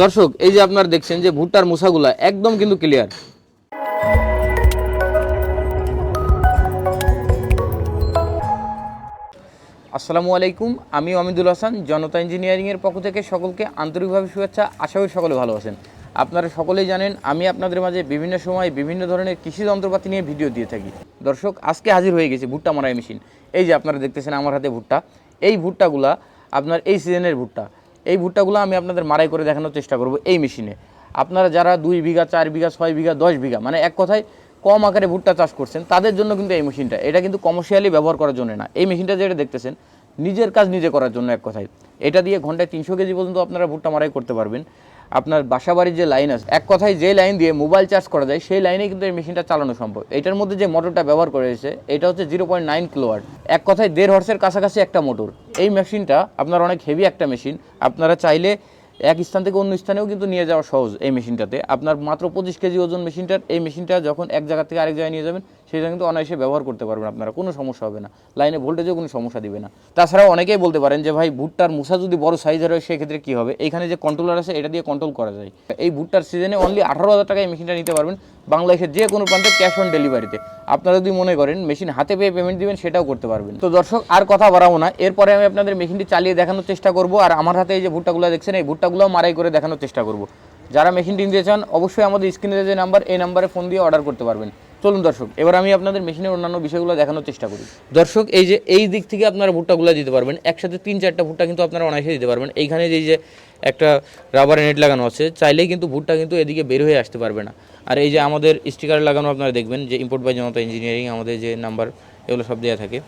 দর্শক, এই যে আপনারা দেখছেন যে ভুট্টার মোসাগুলা একদম কিন্তু ক্লিয়ার আসসালামু আলাইকুম, আমি অমিদুল হাসান, জনতা ইঞ্জিনিয়ারিংয়ের পক্ষ থেকে সকলকে আন্তরিকভাবে শুভেচ্ছা। আশা করি সকলে ভালো আছেন। আপনারা সকলেই জানেন, আমি আপনাদের মাঝে বিভিন্ন সময় বিভিন্ন ধরনের কৃষি যন্ত্রপাতি নিয়ে ভিডিও দিয়ে থাকি। দর্শক, আজকে হাজির হয়ে গেছে ভুট্টা মারাই মেশিন এই যে আপনারা দেখতেছেন আমার হাতে ভুট্টা। এই ভুট্টাগুলা আপনার এই সিজনের ভুট্টা। এই ভুট্টাগুলো আমি আপনাদের মারাই করে দেখানোর চেষ্টা করব এই মেশিনে। আপনারা যারা দুই বিঘা, চার বিঘা, ছয় বিঘা, দশ বিঘা মানে এক কথায় কম আকারে ভুট্টা চাষ করছেন, তাদের জন্য কিন্তু এই মেশিনটা, এটা কিন্তু কমার্শিয়ালি ব্যবহার করার জন্য না। এই মেশিনটা যেটা দেখতেছেন, নিজের কাজ নিজে করার জন্য এক কথায়। এটা দিয়ে ঘন্টায় তিনশো কেজি পর্যন্ত আপনারা ভুট্টা মারাই করতে পারবেন। আপনার বাসাবাড়ির যে লাইন আছে, এক কথায় যে লাইন দিয়ে মোবাইল চার্জ করা যায়, সেই লাইনে কিন্তু এই মেশিনটা চালানো সম্ভব। এটার মধ্যে যে মোটরটা ব্যবহার করে হয়েছে, এটা হচ্ছে জিরো পয়েন্ট নাইন কিলোয়াট এক কথায় দেড় হর্সের কাছাকাছি একটা মোটর এই মেশিনটা আপনার অনেক হেভি একটা মেশিন আপনারা চাইলে এক স্থান থেকে অন্য স্থানেও কিন্তু নিয়ে যাওয়া সহজ এই মেশিনটাতে। আপনার মাত্র পঁচিশ কেজি ওজন মেশিনটার, এই মেশিনটা যখন এক জায়গা থেকে আরেক জায়গায় নিয়ে যাবেন, সেটা কিন্তু অনায়াসে ব্যবহার করতে পারবেন আপনারা, কোনো সমস্যা হবে না। লাইনে ভোল্টেজও কোনো সমস্যা দিবে না। তাছাড়াও অনেকেই বলতে পারেন যে, ভাই, ভুট্টার মুসা যদি বড় সাইজের হয়, সেক্ষেত্রে কী হবে? এখানে যে কন্ট্রোলার আছে, এটা দিয়ে কন্ট্রোল করা যায়। এই ভুট্টার সিজনে অনলি আঠারো হাজার টাকায় মেশিনটা নিতে পারবেন বাংলাদেশের যে কোনো প্রান্তে ক্যাশ অন ডেলিভারিতে আপনারা যদি মনে করেন, মেশিন হাতে পেয়ে পেমেন্ট দিবেন, সেটাও করতে পারবেন। তো দর্শক, আর কথা বাড়াবো না। এরপরে আমি আপনাদের মেশিনটি চালিয়ে দেখানোর চেষ্টা করব। আর আমার হাতে এই যে ভুট্টাগুলো দেখছেন, এই ভুট্টাগুলো মারাই করে দেখানোর চেষ্টা করব। যারা মেশিনটি নিতে চান, অবশ্যই আমাদের স্ক্রিনে যে নাম্বার এই নাম্বারে ফোন দিয়ে অর্ডার করতে পারবেন। চলুন দর্শক, এবার আমি আপনাদের মেশিনের অন্যান্য বিষয়গুলো দেখানোর চেষ্টা করি। দর্শক, এই যে, এই দিক থেকে আপনারা ভুট্টাগুলো দিতে পারবেন। একসাথে তিন চারটা ভুট্টা কিন্তু আপনারা অনায়াসে দিতে পারবেন। এইখানে যে যে, একটা রাবার নেট লাগানো আছে, চাইলেই কিন্তু ভুট্টা কিন্তু এদিকে বের হয়ে আসতে পারবে না। আর এই যে, আমাদের স্টিকার লাগানো আপনারা দেখবেন, যে ইম্পোর্ট বাই জনতা ইঞ্জিনিয়ারিং আমাদের যে নাম্বার এগুলো সব দেওয়া থাকে।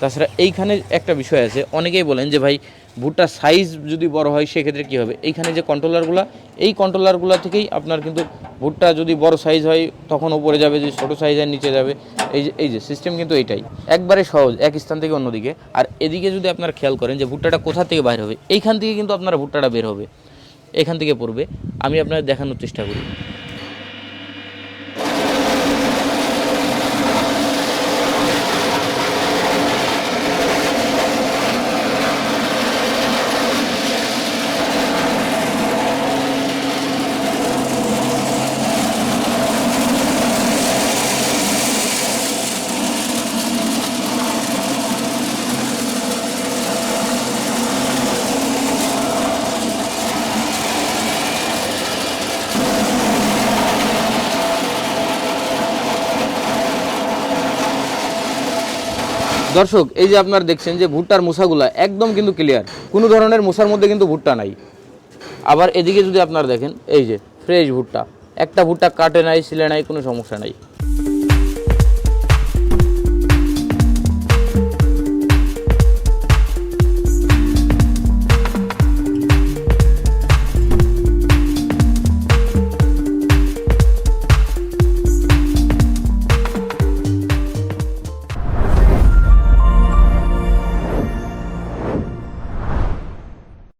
তাছাড়া এইখানে একটা বিষয় আছে, অনেকেই বলেন যে ভাই ভুট্টার সাইজ যদি বড় হয় সেক্ষেত্রে কী হবে? এইখানে যে কন্ট্রোলারগুলো এই কন্ট্রোলারগুলো থেকেই আপনার কিন্তু ভুট্টা যদি বড় সাইজ হয়, তখন উপরে যাবে, যদি ছোটো সাইজ হয়, নিচে যাবে। এই যে এই যে সিস্টেম কিন্তু এইটাই একবারে সহজ, এক স্থান থেকে অন্যদিকে। আর এদিকে যদি আপনারা খেয়াল করেন যে ভুট্টাটা কোথা থেকে বাইর হবে, এইখান থেকে কিন্তু আপনারা ভুট্টাটা বের হবে, এখান থেকে পড়বে। আমি আপনাদের দেখানোর চেষ্টা করি। দর্শক, এই যে আপনার দেখছেন যে ভুট্টার মুসাগুলা একদম কিন্তু ক্লিয়ার কোনো ধরনের মুসার মধ্যে কিন্তু ভুট্টা নাই। আবার এদিকে যদি আপনারা দেখেন, এই যে ফ্রেশ ভুট্টা, একটা ভুট্টা কাটে নাই সিলে নাই, কোনো সমস্যা নাই।